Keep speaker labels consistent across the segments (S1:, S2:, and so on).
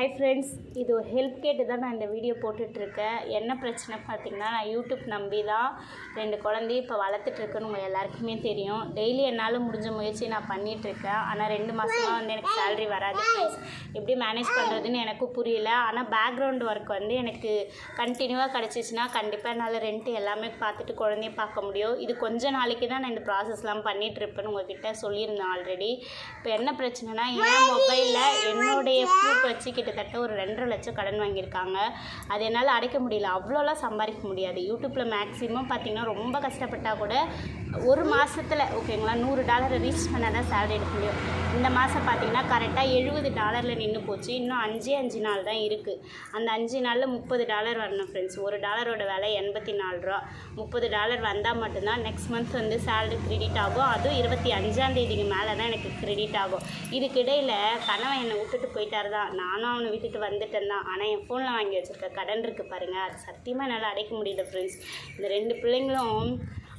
S1: Hi friends இது ஒரு help கேட்டு தான் நான் இந்த வீடியோ போட்டுட்ருக்கேன். என்ன பிரச்சனை பார்த்தீங்கன்னா நான் யூடியூப் நம்பி தான் ரெண்டு குழந்தையும் இப்போ வளர்த்துட்ருக்கேன்னு உங்கள் எல்லாருக்குமே தெரியும். டெய்லி என்னால் முடிஞ்ச முயற்சி நான் பண்ணிகிட்ருக்கேன் ஆனால் ரெண்டு மாதமாக வந்து எனக்கு சேலரி வராது ஃப்ரெண்ட்ஸ் எப்படி மேனேஜ் பண்ணுறதுன்னு எனக்கும் புரியல. ஆனால் பேக்ரவுண்ட் ஒர்க் வந்து எனக்கு கண்டினியூவாக கிடச்சிச்சின்னா கண்டிப்பாக என்னால் ரெண்ட்டு எல்லாமே பார்த்துட்டு குழந்தைய பார்க்க முடியும். இது கொஞ்ச நாளைக்கு தான் நான் இந்த ப்ராசஸ்லாம் பண்ணிகிட்ருப்பேன்னு உங்ககிட்ட சொல்லியிருந்தேன் ஆல்ரெடி இப்போ என்ன பிரச்சனைனா என் மொபைலில் என்னுடைய ப்ரூஃப் வச்சுக்கிட்டு கிட்டத்தட்ட ஒரு ரெண்டரை லட்சம் கடன் வாங்கியிருக்காங்க. அது என்னால் அடைக்க முடியல. அவ்வளோலாம் சம்பாதிக்க முடியாது. யூடியூப்பில் மேக்ஸிமம் பார்த்தீங்கன்னா ரொம்ப கஷ்டப்பட்டால் கூட ஒரு மாதத்தில் ஓகேங்களா நூறு டாலரை ரீச் பண்ணால் தான் சேலரி எடுக்க முடியும். இந்த மாதம் பார்த்தீங்கன்னா கரெக்டாக எழுபது டாலரில் நின்று போச்சு. இன்னும் அஞ்சே அஞ்சு நாள் தான் இருக்குது அந்த அஞ்சு நாளில் முப்பது டாலர் வரணும் ஃப்ரெண்ட்ஸ் ஒரு டாலரோட விலை எண்பத்தி நாலு ரூபா. முப்பது டாலர் வந்தால் மட்டும்தான் நெக்ஸ்ட் மந்த் வந்து சேலரி கிரெடிட் ஆகும். அதுவும் இருபத்தி அஞ்சாம் தேதிக்கு மேலே தான் எனக்கு கிரெடிட் ஆகும். இதுக்கிடையில் கணவன் என்னை விட்டுட்டு போயிட்டாரு தான். நானும் ஒன்று விட்டுட்டு வந்துட்டேன் தான் ஆனால் என் ஃபோனில் வாங்கி வச்சுருக்க கடன் இருக்குது பாருங்கள் அது சத்தியமாக என்னால் அடைக்க முடியல ஃப்ரெண்ட்ஸ் இந்த ரெண்டு பிள்ளைங்களும்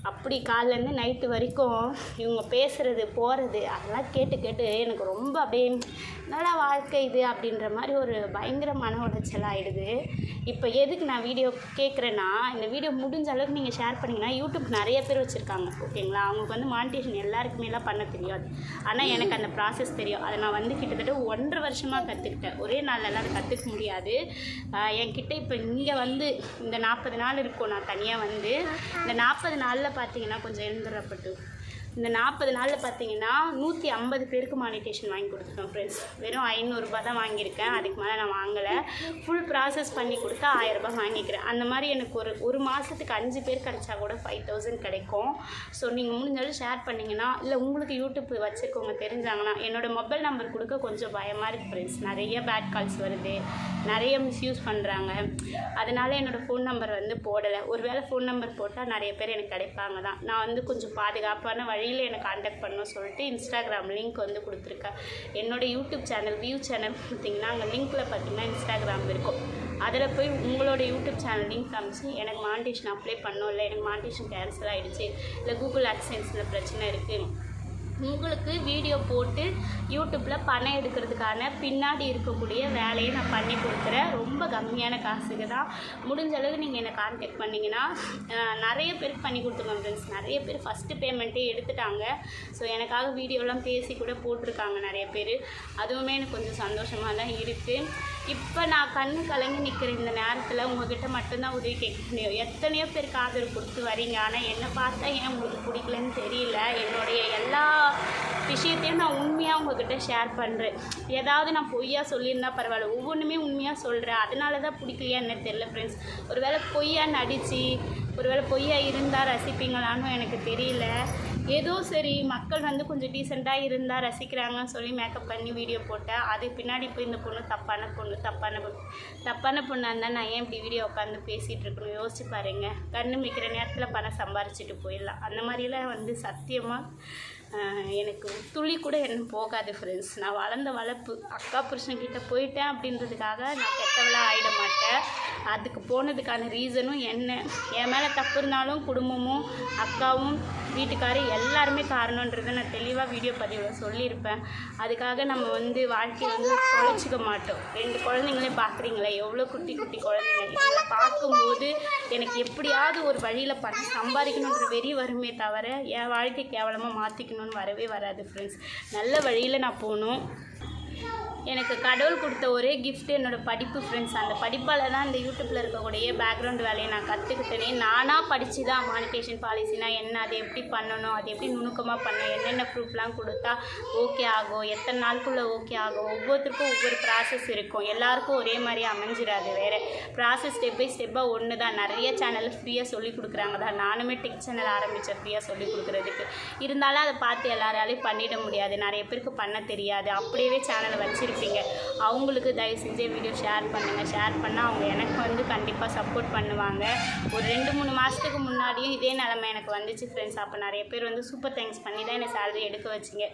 S1: அப்படி காலிலேருந்து நைட்டு வரைக்கும் இவங்க பேசுகிறது போகிறது அதெல்லாம் கேட்டு கேட்டு எனக்கு ரொம்ப அப்படியே என்னடா வாழ்க்கை இது அப்படின்ற மாதிரி ஒரு பயங்கர மன உளைச்சல் ஆகிடுது இப்போ எதுக்கு நான் வீடியோ கேட்குறேன்னா இந்த வீடியோ முடிஞ்ச அளவுக்கு நீங்கள் ஷேர் பண்ணிங்கன்னா யூடியூப் நிறைய பேர் வச்சுருக்காங்க ஓகேங்களா? அவங்களுக்கு வந்து மானிட்டேஷன் எல்லாருக்குமே எல்லாம் பண்ண தெரியாது. ஆனால் எனக்கு அந்த ப்ராசஸ் தெரியும். அதை நான் வந்து கிட்டத்தட்ட ஒன்றரை வருஷமாக கற்றுக்கிட்டேன் ஒரே நாள்லலாம் அதை கற்றுக்க முடியாது. என்கிட்ட இப்போ இங்கே வந்து இந்த நாற்பது நாள் இருக்கும். நான் தனியாக வந்து இந்த நாற்பது நாளில் பார்த்தீங்கன்னா கொஞ்சம் எழுந்துடப்பட்டு இந்த நாற்பது நாளில் பார்த்தீங்கன்னா நூற்றி ஐம்பது பேருக்கு மானிட்டேஷன் வாங்கி கொடுத்துருக்கேன் ஃப்ரெண்ட்ஸ் வெறும் ஐநூறுரூபா தான் வாங்கியிருக்கேன். அதுக்கு மேலே நான் வாங்கலை. ஃபுல் ப்ராசஸ் பண்ணி கொடுத்தா ஆயிரரூபா வாங்கிக்கிறேன். அந்த மாதிரி எனக்கு ஒரு ஒரு மாதத்துக்கு அஞ்சு பேர் கிடைச்சா கூட ஃபைவ் தௌசண்ட் கிடைக்கும். ஸோ நீங்கள் முடிஞ்சாலும் ஷேர் பண்ணிங்கன்னா இல்லை உங்களுக்கு யூடியூப் வச்சுருக்கவங்க தெரிஞ்சாங்கன்னா என்னோடய மொபைல் நம்பர் கொடுக்க கொஞ்சம் பயமாக இருக்குது ஃப்ரெண்ட்ஸ் நிறைய பேட் கால்ஸ் வருது. நிறைய மிஸ்யூஸ் பண்ணுறாங்க அதனால் என்னோடய ஃபோன் நம்பர் வந்து போடலை. ஒருவேளை ஃபோன் நம்பர் போட்டால் நிறைய பேர் எனக்கு கிடைப்பாங்க தான். நான் வந்து கொஞ்சம் பாதுகாப்பான வழி வழியில் எனக்கு காண்டாக்ட் பண்ணணும் சொல்லிட்டு இன்ஸ்டாகிராம் லிங்க் வந்து கொடுத்துருக்கேன் என்னோட யூடியூப் சேனல் வியூ சேனல் பார்த்தீங்கன்னா அங்கே லிங்க்கில் பார்த்தீங்கன்னா இன்ஸ்டாகிராம் இருக்கும். அதில் போய் உங்களோட யூடியூப் சேனல் லிங்க் காமிச்சு எனக்கு மானிட்டேஷன் அப்ளை பண்ணோம் இல்லை எனக்கு மானிட்டேஷன் கேன்சல் ஆகிடுச்சு இல்லை கூகுள் ஆக்சென்ஸில் பிரச்சனை இருக்குது உங்களுக்கு வீடியோ போட்டு யூடியூப்பில் பணம் எடுக்கிறதுக்கான பின்னாடி இருக்கக்கூடிய வேலையை நான் பண்ணி கொடுக்குறேன். ரொம்ப கம்மியான காசுக்கு தான். முடிஞ்ச அளவுக்கு நீங்கள் என்னை கான்டாக்ட் பண்ணிங்கன்னா நிறைய பேருக்கு பண்ணி கொடுத்துருங்க ஃப்ரெண்ட்ஸ் நிறைய பேர் ஃபஸ்ட்டு பேமெண்ட்டே எடுத்துட்டாங்க. ஸோ எனக்காக வீடியோலாம் பேசி கூட போட்டிருக்காங்க நிறைய பேர். அதுவுமே எனக்கு கொஞ்சம் சந்தோஷமாக தான் இருக்குது இப்போ நான் கண்ணு கலங்கி நிற்கிற இந்த நேரத்தில் உங்ககிட்ட மட்டும்தான் உதவி கேட்க முடியும் எத்தனையோ பேருக்கு ஆதரவு கொடுத்து வரீங்க. ஆனால் என்னை பார்த்தா ஏன் உங்களுக்கு பிடிக்கலன்னு தெரியல. என்னுடைய எல்லா விஷயத்தையும் நான் உண்மையாக உங்ககிட்ட ஷேர் பண்ணுறேன் ஏதாவது நான் பொய்யாக சொல்லியிருந்தா பரவாயில்ல. ஒவ்வொன்றுமே உண்மையாக சொல்கிறேன் அதனால தான் பிடிக்கலையா என்ன தெரியல ஃப்ரெண்ட்ஸ் ஒருவேளை பொய்யா நடித்து ஒருவேளை பொய்யா இருந்தால் ரசிப்பீங்களான்னு எனக்கு தெரியல. ஏதோ சரி மக்கள் வந்து கொஞ்சம் டீசெண்டாக இருந்தால் ரசிக்கிறாங்கன்னு சொல்லி மேக்கப் பண்ணி வீடியோ போட்டேன். அது பின்னாடி போய் இந்த பொண்ணு தப்பான பொண்ணு தப்பான பொண்ணு தப்பான பொண்ணாக இருந்தால் நான் ஏன் இப்படி வீடியோ உட்காந்து பேசிகிட்டு இருக்கணும்? யோசிச்சு பாருங்க. கண்ணு மிக்கிற நேரத்தில் பணம் சம்பாரிச்சிட்டு போயிடலாம். அந்த மாதிரிலாம் வந்து சத்தியமாக எனக்கு துளி கூட என்ன போகாது ஃப்ரெண்ட்ஸ் நான் வளர்ந்த வளர்ப்பு. அக்கா புருஷன்கிட்ட போயிட்டேன் அப்படின்றதுக்காக நான் கெட்டவளாக ஆகிட மாட்டேன். அதுக்கு போனதுக்கான ரீசனும் என்ன? என் மேலே தப்பு இருந்தாலும் குடும்பமும் அக்காவும் வீட்டுக்காரும் எல்லாருமே காரணன்றதை நான் தெளிவாக வீடியோ பதிவில் சொல்லியிருப்பேன். அதுக்காக நம்ம வந்து வாழ்க்கையை வந்து குறைச்சிக்க மாட்டோம். ரெண்டு குழந்தைங்களே பார்க்குறீங்களே எவ்வளோ குட்டி குட்டி குழந்தைங்க. இதில் பார்க்கும்போது எனக்கு எப்படியாவது ஒரு வழியில் பணம் சம்பாதிக்கணுன்ற வெறி வருமே தவிர என் வாழ்க்கை கேவலமாக மாற்றிக்கணும்னு வரவே வராது ஃப்ரெண்ட்ஸ் நல்ல வழியில் நான் போகணும். எனக்கு கடவுள் கொடுத்த ஒரே கிஃப்ட் என்னோடய படிப்பு ஃப்ரெண்ட்ஸ் அந்த படிப்பால் தான் இந்த யூடியூப்பில் இருக்கக்கூடிய பேக்ரவுண்ட் வேலையை நான் கற்றுக்கிட்டேனே நானாக படித்து தான் மானிட்டேஷன் பாலிசினா என்ன அதை எப்படி பண்ணணும் அது எப்படி நுணுக்கமாக பண்ணணும் என்னென்ன ப்ரூஃப்லாம் கொடுத்தா ஓகே ஆகும் எத்தனை நாளுக்குள்ளே ஓகே ஆகும். ஒவ்வொருத்தருக்கும் ஒவ்வொரு ப்ராசஸ் இருக்கும். எல்லாருக்கும் ஒரே மாதிரி அமைஞ்சிடாது வேறு. ப்ராசஸ் ஸ்டெப் பை ஸ்டெப்பாக ஒன்று தான் நிறைய சேனல் ஃப்ரீயாக சொல்லி கொடுக்குறாங்க. தான் நானுமே டெக் சேனல் ஆரம்பித்தேன் ஃப்ரீயாக சொல்லி கொடுக்குறதுக்கு. இருந்தாலும் அதை பார்த்து எல்லாராலையும் பண்ணிட முடியாது. நிறைய பேருக்கு பண்ண தெரியாது. அப்படியே சேனலை இருப்பீங்க அவங்களுக்கு தயவு செஞ்சு வீடியோ ஷேர் பண்ணுங்கள் ஷேர் பண்ணால் அவங்க எனக்கு வந்து கண்டிப்பாக சப்போர்ட் பண்ணுவாங்க. ஒரு ரெண்டு மூணு மாதத்துக்கு முன்னாடியும் இதே நிலமை எனக்கு வந்துச்சு ஃப்ரெண்ட்ஸ் அப்போ நிறைய பேர் வந்து சூப்பர் தேங்க்ஸ் பண்ணி தான் என்னை சேலரி எடுக்க வச்சிங்க.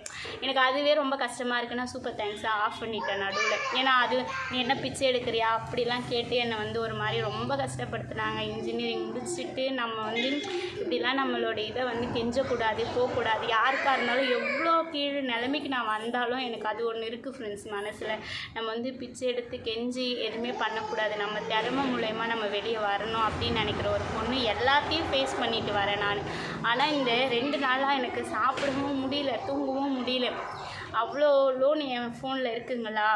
S1: எனக்கு அதுவே ரொம்ப கஷ்டமாக இருக்குன்னா சூப்பர் தேங்க்ஸாக ஆஃப் பண்ணிட்டேன் நடுவில். ஏன்னா அது நீ என்ன பிச்சை எடுக்கிறியா? அப்படிலாம் கேட்டு என்னை வந்து ஒரு மாதிரி ரொம்ப கஷ்டப்படுத்துனாங்க. இன்ஜினியரிங் முடிச்சுட்டு நம்ம வந்து இப்படிலாம் நம்மளோட இதை வந்து கெஞ்சக்கூடாது போகக்கூடாது. யாருக்காக இருந்தாலும் எவ்வளோ கீழ் நிலைமைக்கு நான் வந்தாலும் எனக்கு அது ஒன்று இருக்குது ஃப்ரெண்ட்ஸ் மன மனசில் நம்ம வந்து பிச்சை எடுத்து கெஞ்சி எதுவுமே பண்ணக்கூடாது. நம்ம திறமை மூலயமா நம்ம வெளியே வரணும் அப்படின்னு நினைக்கிற ஒரு பொண்ணு எல்லாத்தையும் ஃபேஸ் பண்ணிட்டு வரேன் நான். ஆனால் இந்த ரெண்டு நாளாக எனக்கு சாப்பிடவும் முடியல தூங்கவும் முடியல. அவ்வளோ லோன் என் ஃபோனில் இருக்குங்களா?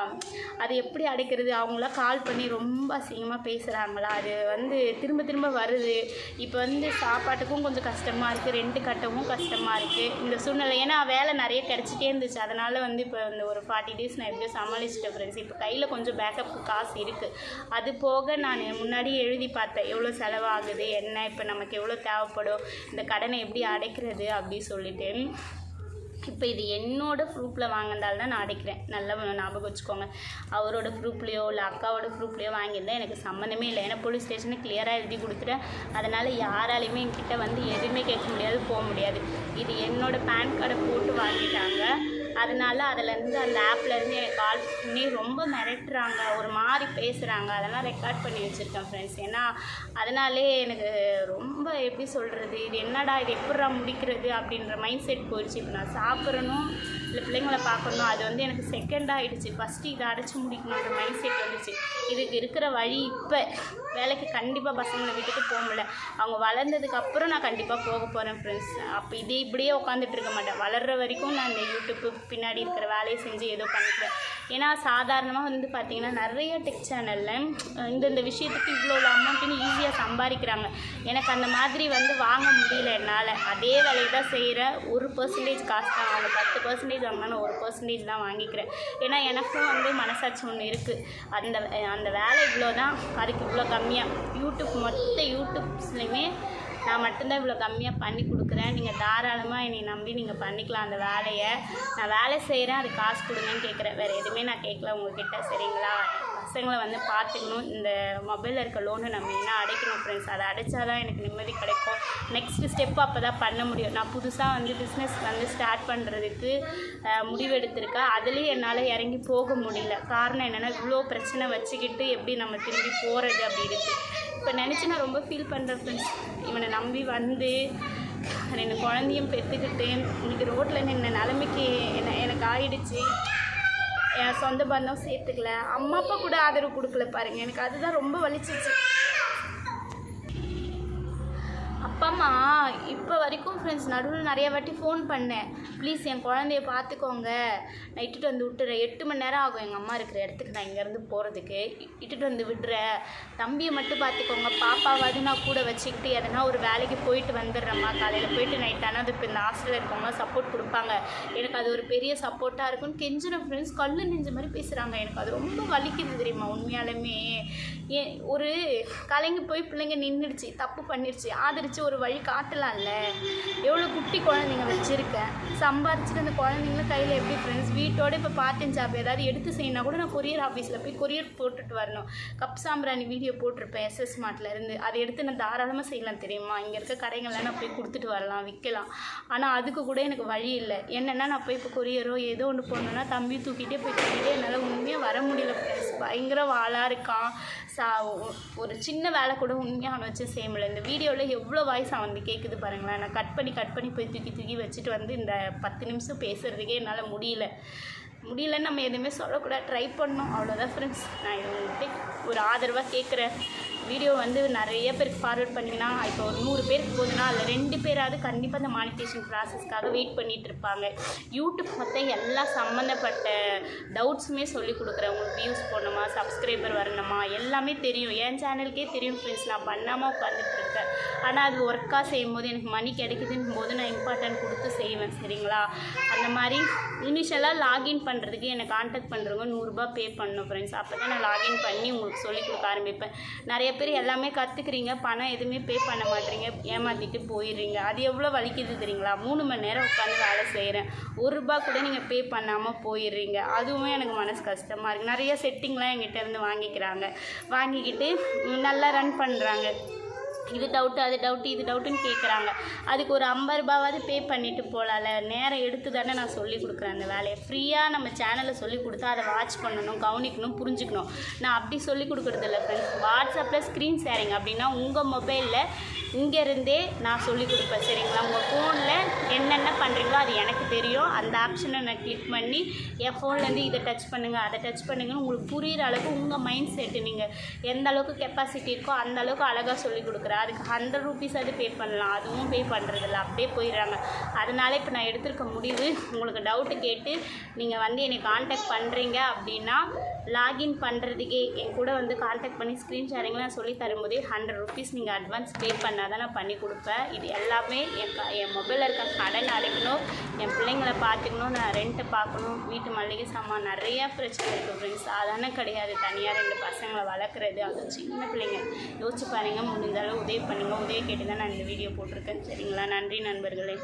S1: அது எப்படி அடைக்கிறது? அவங்களாம் கால் பண்ணி ரொம்ப ரொம்ப அசிங்கமாக பேசுகிறாங்களா அது வந்து திரும்ப திரும்ப வருது. இப்போ வந்து சாப்பாட்டுக்கும் கொஞ்சம் கஷ்டமாக இருக்குது ரெண்டு கட்டவும் கஷ்டமாக இருக்குது இந்த சூழ்நிலை ஏன்னா வேலை நிறைய கிடச்சிட்டே இருந்துச்சு. அதனால் வந்து இப்போ இந்த ஒரு ஃபார்ட்டி டேஸ் நான் எப்படியோ சமாளிச்சிட்டேன் ஃப்ரெண்ட்ஸ் இப்போ கையில் கொஞ்சம் பேக்கப்புக்கு காசு இருக்குது அது போக நான் முன்னாடி எழுதி பார்த்தேன். எவ்வளோ செலவாகுது? என்ன? இப்போ நமக்கு எவ்வளோ தேவைப்படும்? இந்த கடனை எப்படி அடைக்கிறது? அப்படி சொல்லிட்டு. இப்போ இது என்னோட ப்ரூஃபில் வாங்கினதால தான் நான் அடைக்கிறேன். நல்லா ஞாபகம் வச்சுக்கோங்க. அவரோட ப்ரூஃப்லேயோ இல்லை அக்காவோட ப்ரூஃப்லேயோ வாங்கியிருந்தா எனக்கு சம்மந்தமே இல்லை. ஏன்னா போலீஸ் ஸ்டேஷனுக்கு கிளியராக எழுதி கொடுத்துட்டேன். அதனால் யாராலையுமே என்கிட்ட வந்து எதுவுமே கேட்க முடியாது போக முடியாது. இது என்னோட பேன் கார்டை போட்டு வாங்கிட்டாங்க. அதனால அதுலேருந்து அந்த ஆப்லேருந்து எனக்கு கால் பண்ணி ரொம்ப மிரட்டுறாங்க. ஒரு மாதிரி பேசுகிறாங்க அதெல்லாம் ரெக்கார்ட் பண்ணி வச்சுருக்கேன் ஃப்ரெண்ட்ஸ் ஏன்னா அதனாலே எனக்கு ரொம்ப எப்படி சொல்கிறது இது என்னடா இது எப்பட்றா முடிக்கிறது அப்படின்ற மைண்ட் செட் போயிடுச்சு. இப்போ நான் சாப்பிட்றணும் இல்லை பிள்ளைங்களை பார்க்கணும் அது வந்து எனக்கு செகண்ட் ஆகிடுச்சு ஃபஸ்ட்டு இதை அடைச்சி முடிக்கணுன்ற மைண்ட் செட் வந்துச்சு. இதுக்கு இருக்கிற வழி இப்போ. வேலைக்கு கண்டிப்பாக பசங்களை வீட்டுக்கு போக முடியல. அவங்க வளர்ந்ததுக்கு அப்புறம் நான் கண்டிப்பாக போக போகிறேன் ஃப்ரெண்ட்ஸ் அப்போ இதே இப்படியே உட்காந்துட்டு இருக்க மாட்டேன். வளர்கிற வரைக்கும் நான் இந்த யூடியூப்பு பின்னாடி இருக்கிற வேலையை செஞ்சு ஏதோ பண்ணிக்கிறேன் ஏன்னா சாதாரணமாக வந்து பார்த்திங்கன்னா நிறைய டெக் சேனலில் இந்தந்த விஷயத்துக்கு இவ்வளோ அமௌண்ட்டுன்னு ஈஸியாக சம்பாதிக்கிறாங்க. எனக்கு அந்த மாதிரி வந்து வாங்க முடியல என்னால். அதே வேலையை தான் செய்கிறேன் ஒரு பர்சன்டேஜ் காசு தான். அவங்க பத்து பர்சன்டேஜ் வாங்கினா நான் ஒரு பர்சன்டேஜ் தான் வாங்கிக்கிறேன். ஏன்னா எனக்கும் வந்து மனசாட்சி ஒன்று இருக்குது அந்த அந்த வேலை இவ்வளோ தான் அதுக்கு இவ்வளோ கம்மியாக யூடியூப் மொத்த யூடியூப்ஸ்லையுமே நான் மட்டும்தான் இவ்வளோ கம்மியாக பண்ணி கொடுக்குறேன். நீங்கள் தாராளமாக என்னை நம்பி நீங்கள் பண்ணிக்கலாம் அந்த வேலையை. நான் வேலை செய்கிறேன் அது காசு கொடுங்கன்னு கேட்குறேன் வேறு எதுவுமே நான் கேட்கல உங்ககிட்ட. சரிங்களா? பசங்களை வந்து பார்த்துக்கணும். இந்த மொபைலில் இருக்க லோனை நம்ம என்ன அடைக்கணும் ஃப்ரெண்ட்ஸ் அதை அடைச்சா தான் எனக்கு நிம்மதி கிடைக்கும். நெக்ஸ்ட் ஸ்டெப் அப்போ தான் பண்ண முடியும். நான் புதுசாக வந்து பிஸ்னஸ் வந்து ஸ்டார்ட் பண்ணுறதுக்கு முடிவெடுத்திருக்கேன். அதுலேயும் என்னால் இறங்கி போக முடியல. காரணம் என்னென்னா இவ்வளோ பிரச்சனை வச்சுக்கிட்டு எப்படி நம்ம திரும்பி போகிறது அப்படின்ட்டு இப்போ நினச்சி நான் ரொம்ப ஃபீல் பண்ணுறேன் ஃப்ரெண்ட்ஸ் இவனை நம்பி வந்து ரெண்டு குழந்தையும் பெற்றுக்கிட்டு இன்னைக்கு ரோட்டில் நின்ன நிலைமைக்கு என்ன எனக்கு ஆயிடுச்சு. என் சொந்த பந்தம் சேர்த்துக்கல. அம்மா அப்பா கூட ஆதரவு கொடுக்கல பாருங்க. எனக்கு அதுதான் ரொம்ப வலிச்சிச்சு ஆமாம் இப்போ வரைக்கும் ஃப்ரெண்ட்ஸ் நடுவில் நிறைய வாட்டி ஃபோன் பண்ணேன். ப்ளீஸ் என் குழந்தைய பார்த்துக்கோங்க. நான் இட்டுட்டு வந்து விட்டுறேன். எட்டு மணி நேரம் ஆகும். எங்கள் அம்மா இருக்கிற இடத்துக்கு நான் இங்கேருந்து போகிறதுக்கு இட்டுட்டு வந்து விடுறேன். தம்பியை மட்டும் பார்த்துக்கோங்க. பாப்பாவாவது நான் கூட வச்சுக்கிட்டு எதனா ஒரு வேலைக்கு போயிட்டு வந்துடுறேம்மா. காலையில் போயிட்டு நைட் ஆனால் அது இப்போ இந்த ஹாஸ்டலில் இருக்கவங்க சப்போர்ட் கொடுப்பாங்க. எனக்கு அது ஒரு பெரிய சப்போர்ட்டாக இருக்கும்னு கெஞ்சின ஃப்ரெண்ட்ஸ் கல்லு நெஞ்ச மாதிரி பேசுகிறாங்க எனக்கு அது ரொம்ப வலிக்குது தெரியுமா உண்மையாலுமே. ஏன் ஒரு கலைங்க போய் பிள்ளைங்க நின்றுடுச்சு தப்பு பண்ணிடுச்சு ஆதரித்து ஒரு வழி காட்டலாம்ல? எவ்வளோ குட்டி குழந்தைங்க வச்சுருக்கேன் சம்பாரிச்சிட்டு அந்த குழந்தைங்களும் கையில் எப்படி ஃப்ரெண்ட்ஸ் வீட்டோட இப்போ பார்ட் டைம் ஜாப் ஏதாவது எடுத்து செய்யணும் கூட நான் கொரியர் ஆஃபீஸில் போய் கொரியர் போட்டுட்டு வரணும். கப் சாம்பிராணி வீடியோ போட்டிருப்பேன் எஸ்எஸ் மார்ட்லேருந்து அதை எடுத்து நான் தாராளமாக செய்யலாம் தெரியுமா? இங்கே இருக்க கடைகள்லாம் நான் போய் கொடுத்துட்டு வரலாம் விற்கலாம் ஆனால் அதுக்கு கூட எனக்கு வழி இல்லை. என்னென்னா நான் போய் இப்போ கொரியரோ ஏதோ ஒன்று போடணுன்னா தம்பி தூக்கிட்டே போய் தூக்கிட்டே என்னால் உண்மையாக வர முடியல ஃப்ரெண்ட்ஸ் பயங்கர வாளாக இருக்கான். சா ஒரு சின்ன வேலை கூட உண்மையாக வச்சு செய்ய முடியல. இந்த வீடியோவில் எவ்வளோ வாய்ஸ் அவன் வந்து கேட்குது பாருங்களேன். நான் கட் பண்ணி கட் பண்ணி போய் தூக்கி தூக்கி வச்சுட்டு வந்து இந்த பத்து நிமிஷம் பேசுகிறதுக்கே என்னால் முடியல. முடியலன்னு நம்ம எதுவுமே சொல்லக்கூடாது. ட்ரை பண்ணோம். அவ்வளோதான் ஃப்ரெண்ட்ஸ் நான் இது ஒரு ஆதரவாக கேட்குறேன் வீடியோ வந்து நிறைய பேருக்கு ஃபார்வர்ட் பண்ணிங்கன்னா இப்போ ஒரு நூறு பேருக்கு போகுதுன்னா அதில் ரெண்டு பேராவது கண்டிப்பாக அந்த மானிட்டேஷன் ப்ராசஸ்க்காக வெயிட் பண்ணிகிட்டு இருப்பாங்க. யூடியூப் மொத்தம் எல்லா சம்மந்தப்பட்ட டவுட்ஸுமே சொல்லி கொடுக்குறேன் உங்களுக்கு வியூஸ் போடணுமா சப்ஸ்கிரைபர் வரணுமா எல்லாமே தெரியும். என் சேனலுக்கே தெரியும் ஃப்ரெண்ட்ஸ் நான் பண்ணாமல் உட்காந்துட்டு இருக்கேன். ஆனால் அது ஒர்க்காக செய்யும்போது எனக்கு மணி கிடைக்குதுன்னு போது நான் இம்பார்ட்டன்ட் கொடுத்து செய்வேன் சரிங்களா? அந்த மாதிரி இனிஷியலாக லாகின் பண்ணுறதுக்கு என்னை காண்டாக்ட் பண்ணுறவங்க நூறுரூபா பே பண்ணணும் ஃப்ரெண்ட்ஸ் அப்போ தான் நான் லாகின் பண்ணி உங்களுக்கு சொல்லிக் கொடுக்க ஆரம்பிப்பேன். நிறைய நிறைய பேர் எல்லாமே கற்றுக்குறீங்க பணம் எதுவுமே பே பண்ண மாட்டீங்க ஏமாற்றிட்டு போயிடுறீங்க. அது எவ்வளோ வலிக்குது தெரியுங்களா? மூணு மணி நேரம் உட்காந்து வேலை செய்கிறேன் ஒரு ரூபா கூட நீங்கள் பே பண்ணாமல் போயிடுறீங்க. அதுவுமே எனக்கு மனசு கஷ்டமாக இருக்குது நிறைய செட்டிங்லாம் என்கிட்ட இருந்து வாங்கிக்கிறாங்க. வாங்கிக்கிட்டு நல்லா ரன் பண்ணுறாங்க இது டவுட்டு அது டவுட்டு இது டவுட்டுன்னு கேட்குறாங்க அதுக்கு ஒரு ஐம்பது ரூபாவது பே பண்ணிட்டு போகலாம்ல நேரம் எடுத்து தானே நான் சொல்லி கொடுக்குறேன் அந்த வேலையை. ஃப்ரீயாக நம்ம சேனலில் சொல்லி கொடுத்தா அதை வாட்ச் பண்ணணும் கவனிக்கணும் புரிஞ்சுக்கணும். நான் அப்படி சொல்லி கொடுக்குறது இல்லை ஃப்ரெண்ட்ஸ் வாட்ஸ்அப்பில் ஸ்க்ரீன் ஷேரிங் அப்படின்னா உங்கள் மொபைலில் இங்கேருந்தே நான் சொல்லி கொடுப்பேன் சரிங்களா? உங்கள் ஃபோனில் என்னென்ன பண்ணுறீங்களோ அது எனக்கு தெரியும். அந்த ஆப்ஷனை நான் கிளிக் பண்ணி என் ஃபோன்லேருந்து இதை டச் பண்ணுங்கள் அதை டச் பண்ணுங்கன்னு உங்களுக்கு புரிகிற அளவுக்கு உங்கள் மைண்ட் செட்டு நீங்கள் எந்த அளவுக்கு கெப்பாசிட்டி இருக்கோ அந்த அளவுக்கு அழகாக சொல்லி கொடுக்குறேன். அதுக்கு ஹண்ட்ரட் ருபீஸ் அது பே பண்ணலாம். அதுவும் பே பண்ணுறதில்ல அப்படியே போயிடுறாங்க. அதனால இப்போ நான் எடுத்திருக்க முடிவு உங்களுக்கு டவுட்டு கேட்டு நீங்கள் வந்து என்னை காண்டாக்ட் பண்ணுறீங்க அப்படின்னா லாகின் பண்ணுறதுக்கே என் கூட வந்து காண்டாக்ட் பண்ணி ஸ்க்ரீன் ஷேரிங்லாம் சொல்லி தரும்போதே ஹண்ட்ரட் ருபீஸ் நீங்கள் அட்வான்ஸ் பே பண்ணால் தான் நான் பண்ணி கொடுப்பேன். இது எல்லாமே என் க என் மொபைலில் இருக்க கடன் அடைக்கணும். என் பிள்ளைங்களை பார்த்துக்கணும். நான் ரெண்ட்டு பார்க்கணும். வீட்டு மளிகை சாமான் நிறையா பிரச்சனை இருக்குது ஃப்ரெண்ட்ஸ் அதானே கிடையாது. தனியாக ரெண்டு பசங்களை வளர்க்குறது அது சின்ன பிள்ளைங்க. யோசிச்சு பாருங்கள் முடிஞ்ச அளவு உதவி பண்ணுங்கள் உதவி கேட்டு தான் நான் இந்த வீடியோ போட்டிருக்கேன். சரிங்களா? நன்றி நண்பர்களே.